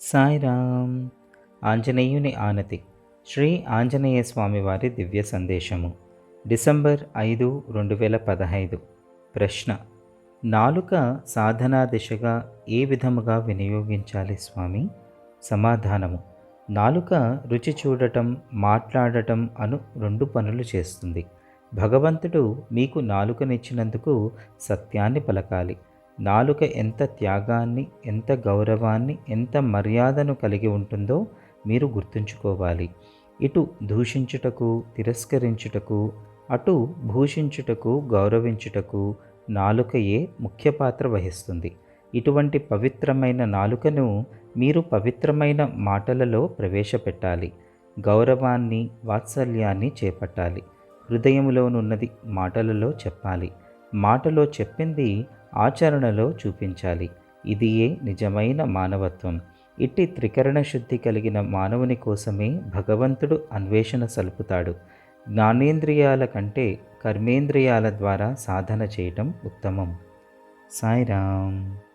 సాయిరామ్. ఆంజనేయుని ఆనతి. శ్రీ ఆంజనేయ స్వామి వారి దివ్య సందేశము. డిసెంబర్ ఐదు రెండు వేల పదహైదు. ప్రశ్న. నాలుక సాధనా దిశగా ఏ విధముగా వినియోగించాలి స్వామి? సమాధానము. నాలుక రుచి చూడటం మాట్లాడటం అను రెండు పనులు చేస్తుంది. భగవంతుడు మీకు నాలుకనిచ్చినందుకు సత్యాన్ని పలకాలి. నాలుక ఎంత త్యాగాన్ని ఎంత గౌరవాన్ని ఎంత మర్యాదను కలిగి ఉంటుందో మీరు గుర్తుంచుకోవాలి. ఇటు దూషించుటకు తిరస్కరించుటకు అటు భూషించుటకు గౌరవించుటకు నాలుకయే ముఖ్య పాత్ర వహిస్తుంది. ఇటువంటి పవిత్రమైన నాలుకను మీరు పవిత్రమైన మాటలలో ప్రవేశపెట్టాలి. గౌరవాన్ని వాత్సల్యాన్ని చేపట్టాలి. హృదయంలోనున్నది మాటలలో చెప్పాలి. మాటలో చెప్పింది ఆచరణలో చూపించాలి. ఇదియే నిజమైన మానవత్వం. ఇట్టి త్రికరణ శుద్ధి కలిగిన మానవుని కోసమే భగవంతుడు అన్వేషణ సలుపుతాడు. జ్ఞానేంద్రియాల కంటే కర్మేంద్రియాల ద్వారా సాధన చేయటం ఉత్తమం. సాయిరామ్.